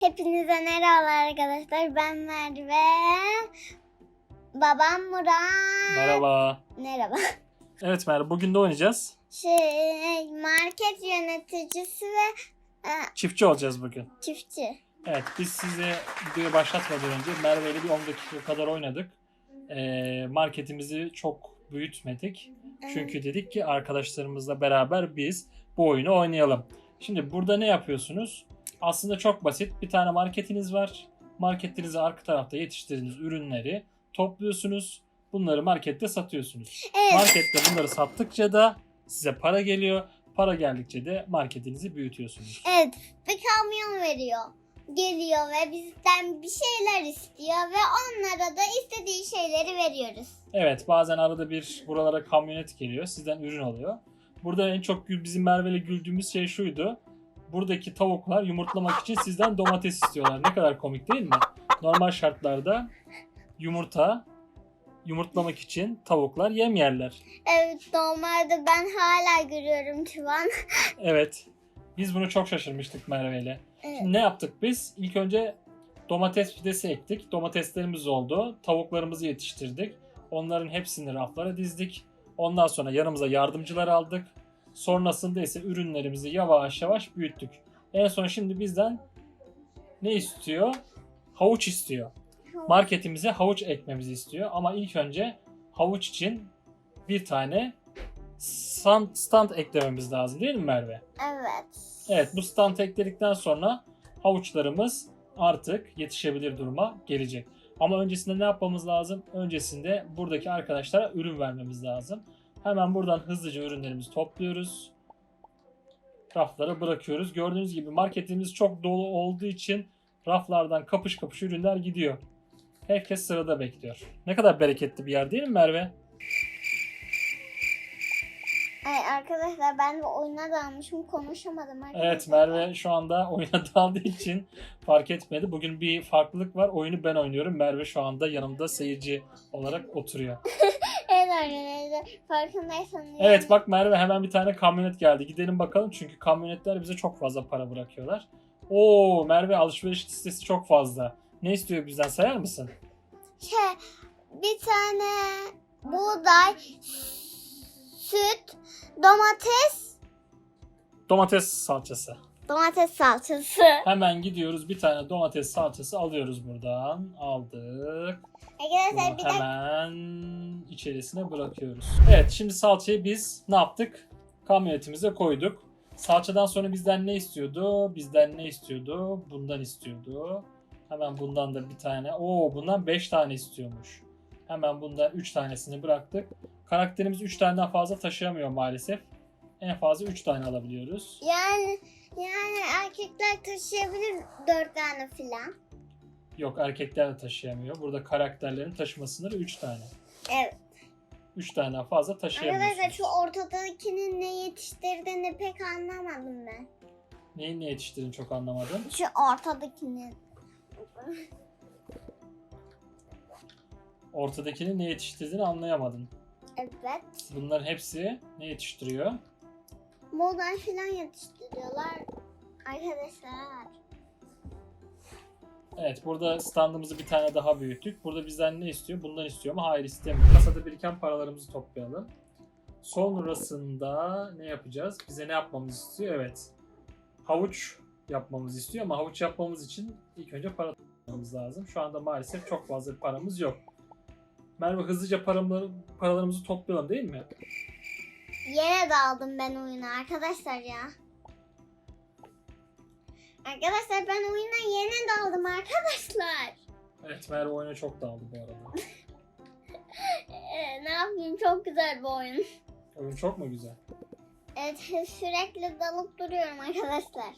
Hepinize merhabalar arkadaşlar. Ben Merve. Babam Murat. Merhaba. Merhaba. Evet Merve bugün de oynayacağız. Şey, market yöneticisi ve e, Çiftçi olacağız bugün. çiftçi. Evet biz size videoyu başlatmadan önce Merve ile bir 10 dakika kadar oynadık. Ee, marketimizi çok büyütmedik. Çünkü dedik ki arkadaşlarımızla beraber biz bu oyunu oynayalım. Şimdi burada ne yapıyorsunuz? Aslında çok basit. Bir tane marketiniz var. Marketinizi arka tarafta yetiştirdiğiniz ürünleri topluyorsunuz. Bunları markette satıyorsunuz. Evet. Markette bunları sattıkça da size para geliyor. Para geldikçe de marketinizi büyütüyorsunuz. Evet. Bir kamyon veriyor. Geliyor ve bizden bir şeyler istiyor ve onlara da istediği şeyleri veriyoruz. Evet bazen arada bir buralara kamyonet geliyor. Sizden ürün alıyor. Burada en çok bizim Merve'yle güldüğümüz şey şuydu. Buradaki tavuklar yumurtlamak için sizden domates istiyorlar. Ne kadar komik değil mi? Normal şartlarda yumurta yumurtlamak için tavuklar yem yerler. Evet normalde ben hala görüyorum şu an. Evet. Biz bunu çok şaşırmıştık Merve'yle. Evet. Şimdi ne yaptık biz? İlk önce domates fidesi ektik. Domateslerimiz oldu. Tavuklarımızı yetiştirdik. Onların hepsini raflara dizdik. Ondan sonra yanımıza yardımcılar aldık. Sonrasında ise ürünlerimizi yavaş yavaş büyüttük. En son şimdi bizden ne istiyor? Havuç istiyor. Marketimize havuç ekmemizi istiyor. Ama ilk önce havuç için bir tane stand, stand eklememiz lazım değil mi Merve? Evet. Evet bu stand ekledikten sonra havuçlarımız artık yetişebilir duruma gelecek. Ama öncesinde ne yapmamız lazım? Öncesinde buradaki arkadaşlara ürün vermemiz lazım. Hemen buradan hızlıca ürünlerimizi topluyoruz. Raflara bırakıyoruz. Gördüğünüz gibi marketimiz çok dolu olduğu için raflardan kapış kapış ürünler gidiyor. Herkes sırada bekliyor. Ne kadar bereketli bir yer değil mi Merve? Evet arkadaşlar ben de oyuna dalmışım konuşamadım arkadaşlar. Evet Merve şu anda oyuna daldığı için fark etmedi. Bugün bir farklılık var. Oyunu ben oynuyorum. Merve şu anda yanımda seyirci olarak oturuyor. Evet arkadaşlar farkındaysanız. Evet bak Merve hemen bir tane kamyonet geldi. Gidelim bakalım çünkü kamyonetler bize çok fazla para bırakıyorlar. Oo Merve alışveriş listesi çok fazla. Ne istiyor bizden sayar mısın? Şey, bir tane buğday, süt, domates, Domates salçası. Domates salçası. Hemen gidiyoruz bir tane domates salçası alıyoruz buradan. Aldık. Arkadaşlar Bunu bir dakika. hemen içerisine bırakıyoruz. Evet şimdi salçayı biz ne yaptık? Kamyonetimize koyduk. Salçadan sonra bizden ne istiyordu? Bizden ne istiyordu? Bundan istiyordu. Hemen bundan da bir tane. Oo bundan 5 tane istiyormuş. Hemen bundan 3 tanesini bıraktık. Karakterimiz 3 taneden fazla taşıyamıyor maalesef. En fazla 3 tane alabiliyoruz. Yani yani erkekler taşıyabilir dört tane filan. Yok erkekler de taşıyamıyor. Burada karakterlerin taşıma sınırı 3 tane. Evet. 3 taneden fazla taşıyamıyorsunuz. Arkadaşlar şu ortadakinin ne yetiştirdiğini pek anlamadım ben. Neyin ne yetiştiğini çok anlamadım. Şu ortadakinin. Ortadakinin ne yetiştirdiğini anlayamadın. Evet. Bunların hepsi ne yetiştiriyor? Buğday filan yetiştiriyorlar. Arkadaşlar. Evet burada standımızı bir tane daha büyüttük. Burada bizden ne istiyor? Bundan istiyor mu? Hayır istemiyor. Kasada biriken paralarımızı toplayalım. Sonrasında ne yapacağız? Bize ne yapmamız istiyor? Evet. Havuç yapmamız istiyor ama havuç yapmamız için ilk önce para toplamamız lazım. Şu anda maalesef çok fazla paramız yok. Merve hızlıca paraları, paralarımızı toplayalım değil mi? Yine daldım ben oyuna arkadaşlar ya. Arkadaşlar ben oyuna yeni daldım arkadaşlar. Evet Merve oyuna çok daldı bu arada. Ee, ne yapayım çok güzel bir oyun. Oyun çok mu güzel? Evet sürekli dalıp duruyorum arkadaşlar.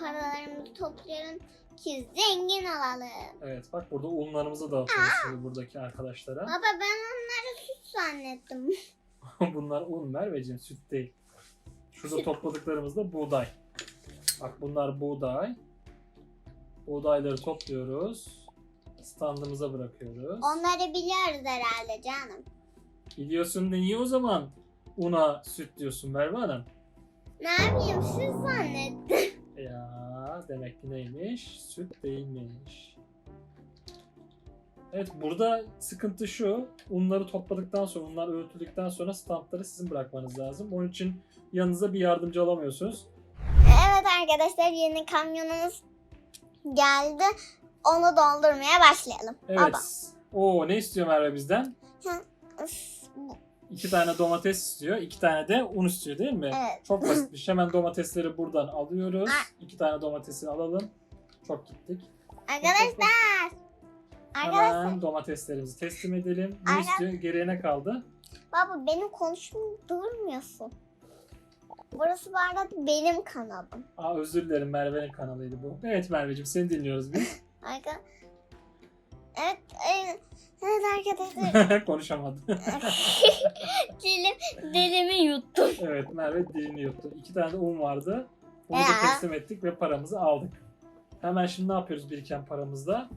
Paralarımızı topluyorum ki zengin olalım. Evet bak burada unlarımızı dağıtıyoruz buradaki arkadaşlara. Baba ben onları süt zannettim. bunlar un Merveciğim süt değil. Şurada topladıklarımız da buğday. Bak bunlar buğday. Buğdayları topluyoruz. Standımıza bırakıyoruz. Onları biliyoruz herhalde canım. Biliyorsun da niye o zaman una süt diyorsun Merve Hanım? Ne yapayım siz zannettim. Ya demek ki neymiş? Süt değilmiş. Evet burada sıkıntı şu. Unları topladıktan sonra, unlar öğütüldükten sonra stampları sizin bırakmanız lazım. Onun için yanınıza bir yardımcı alamıyorsunuz. Evet arkadaşlar yeni kamyonumuz geldi. Onu doldurmaya başlayalım. Evet. Baba. Oo ne istiyor Merve bizden? İki tane domates istiyor. iki tane de un istiyor değil mi? Evet. Çok basitmiş. Hemen domatesleri buradan alıyoruz. İki tane domatesi alalım. Çok gittik. Arkadaşlar. Arkadaşlar. Hemen domateslerimizi teslim edelim. Ne Arka- istiyor? Geriye ne kaldı? Baba benim konuşmamı durmuyorsun. Burası bu arada benim kanalım. Aa özür dilerim Merve'nin kanalıydı bu. Evet Merve'cim seni dinliyoruz biz. Arka... Evet, evet, evet arkadaşlar. Konuşamadı. Dilim, dilimi yuttum. evet Merve dilini yuttu. İki tane de un vardı. Bunu da Ya. teslim ettik ve paramızı aldık. Hemen şimdi ne yapıyoruz biriken paramızla?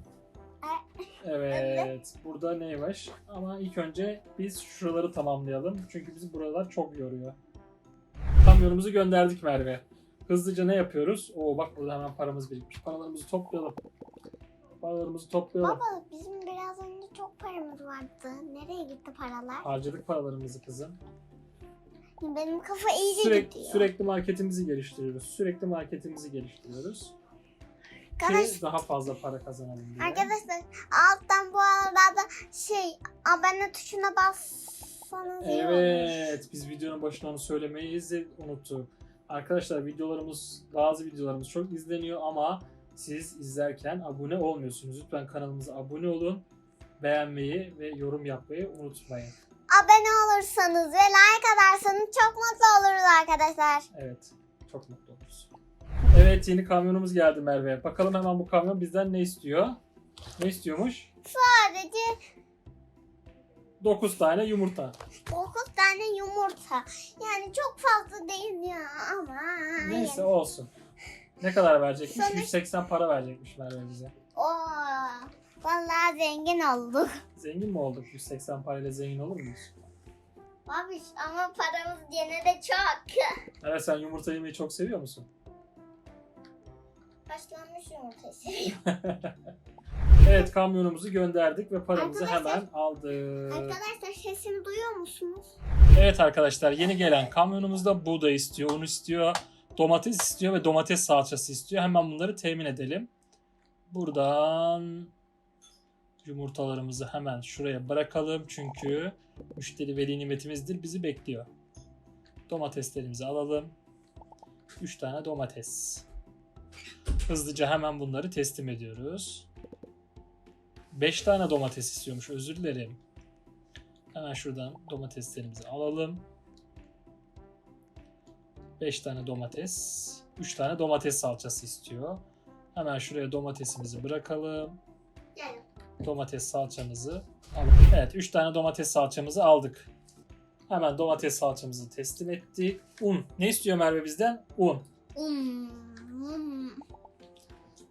Evet. Burada neymiş? Ama ilk önce biz şuraları tamamlayalım. Çünkü bizi buralar çok yoruyor. Kamyonumuzu gönderdik Merve. Hızlıca ne yapıyoruz? Oo bak burada hemen paramız birikmiş. Paralarımızı toplayalım. Paralarımızı toplayalım. Baba bizim biraz önce çok paramız vardı. Nereye gitti paralar? Harcadık paralarımızı kızım. Benim kafa iyice Sürekli, gidiyor. sürekli marketimizi geliştiriyoruz. Sürekli marketimizi geliştiriyoruz. Arkadaş, Ki daha fazla para kazanalım diye. arkadaşlar alttan bu arada şey abone tuşuna bassanız iyi olur. Evet, biz videonun başında onu söylemeyi izle- unuttuk. Arkadaşlar videolarımız, bazı videolarımız çok izleniyor ama siz izlerken abone olmuyorsunuz. Lütfen kanalımıza abone olun. Beğenmeyi ve yorum yapmayı unutmayın. Abone olursanız ve like atarsanız çok mutlu oluruz arkadaşlar. Evet, çok mutlu oluruz. Evet, yeni kamyonumuz geldi Merve. Bakalım hemen bu kamyon bizden ne istiyor? Ne istiyormuş? Sadece 9 tane yumurta. 9 tane yumurta. Yani çok fazla değil ya ama. Neyse olsun. Ne kadar verecekmiş? Sonra- 180 para verecekmiş Merve bize. Oo, vallahi zengin olduk. Zengin mi olduk? 180 parayla zengin olur muyuz? Babiş ama paramız gene de çok. Evet sen yumurta yemeyi çok seviyor musun? Haşlanmış yumurta seviyorum. evet kamyonumuzu gönderdik ve paramızı Arkadaşlar- hemen aldık. Arkadaşlar sesimi duyuyor musunuz? Evet arkadaşlar yeni gelen kamyonumuzda buğday istiyor, un istiyor, domates istiyor ve domates salçası istiyor. Hemen bunları temin edelim. Buradan yumurtalarımızı hemen şuraya bırakalım çünkü müşteri veli nimetimizdir bizi bekliyor. Domateslerimizi alalım. 3 tane domates. Hızlıca hemen bunları teslim ediyoruz. 5 tane domates istiyormuş özür dilerim. Hemen şuradan domateslerimizi alalım. 5 tane domates. 3 tane domates salçası istiyor. Hemen şuraya domatesimizi bırakalım. Domates salçamızı alalım. Evet 3 tane domates salçamızı aldık. Hemen domates salçamızı teslim ettik. Un. Ne istiyor Merve bizden? Un. Um,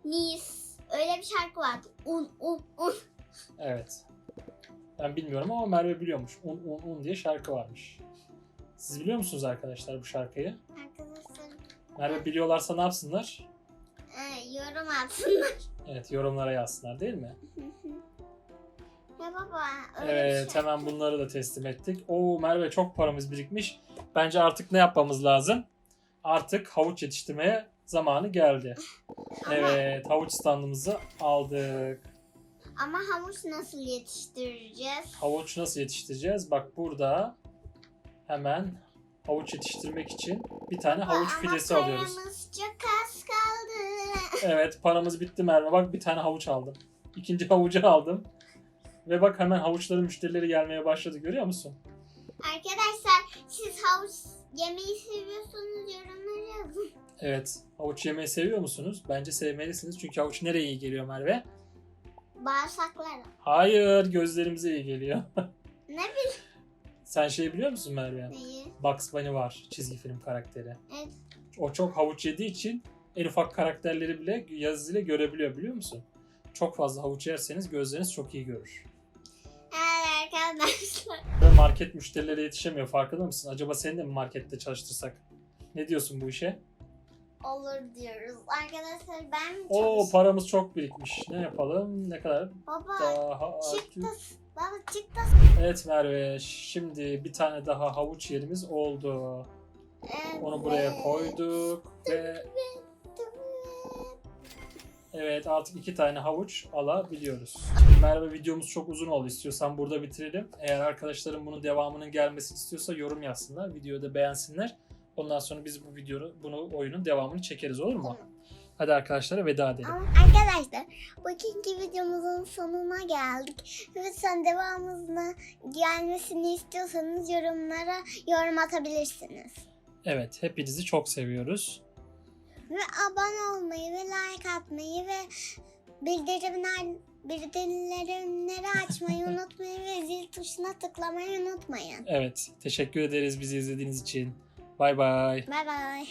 Nis. Öyle bir şarkı vardı. Un, un, un. Evet. Ben bilmiyorum ama Merve biliyormuş. Un un un diye şarkı varmış. Siz biliyor musunuz arkadaşlar bu şarkıyı? Arkadaşlar Merve biliyorlarsa ne yapsınlar? e, yorum atsınlar. Evet yorumlara yazsınlar değil mi? ya baba öyle Evet bir şey. hemen bunları da teslim ettik. Oo Merve çok paramız birikmiş. Bence artık ne yapmamız lazım? Artık havuç yetiştirmeye zamanı geldi. Evet havuç standımızı aldık. ama havuç nasıl yetiştireceğiz? Havuç nasıl yetiştireceğiz? Bak burada hemen havuç yetiştirmek için bir tane havuç Ama fidesi alıyoruz. paramız çok az kaldı. Evet paramız bitti Merve. Bak bir tane havuç aldım. İkinci havucu aldım. Ve bak hemen havuçların müşterileri gelmeye başladı görüyor musun? Arkadaşlar siz havuç yemeyi seviyorsanız yorumlara yazın. Evet. Havuç yemeyi seviyor musunuz? Bence sevmelisiniz. Çünkü havuç nereye iyi geliyor Merve? Bağırsaklara. Hayır, gözlerimize iyi geliyor. Ne bileyim Sen şey biliyor musun Merve? neyi? Bugs Bunny var, çizgi film karakteri. Evet. O çok havuç yediği için en ufak karakterleri bile yazıyla görebiliyor biliyor musun? Çok fazla havuç yerseniz gözleriniz çok iyi görür. Evet arkadaşlar. Ve market müşterilere yetişemiyor farkında mısın? Acaba seni de mi markette çalıştırsak? Ne diyorsun bu işe? olur diyoruz. Arkadaşlar ben mi Oo paramız çok birikmiş. Ne yapalım? Ne kadar Baba daha çıktı. Baba çıktı. Evet Merve, şimdi bir tane daha havuç yerimiz oldu. Onu buraya Evet. koyduk ve evet artık iki tane havuç alabiliyoruz. Merve videomuz çok uzun oldu. İstiyorsan burada bitirelim. Eğer arkadaşlarım bunun devamının gelmesini istiyorsa yorum yazsınlar. Videoyu da beğensinler. Ondan sonra biz bu videonu, bunu oyunun devamını çekeriz olur mu? Tamam. Hadi arkadaşlara veda edelim. Arkadaşlar bugünkü videomuzun sonuna geldik. Lütfen devamını gelmesini istiyorsanız yorumlara yorum atabilirsiniz. Evet, hepinizi çok seviyoruz. Ve abone olmayı ve like atmayı ve bildirimler bildirimleri açmayı unutmayın ve zil tuşuna tıklamayı unutmayın. Evet, teşekkür ederiz bizi izlediğiniz için. Bay bay. Bay bay.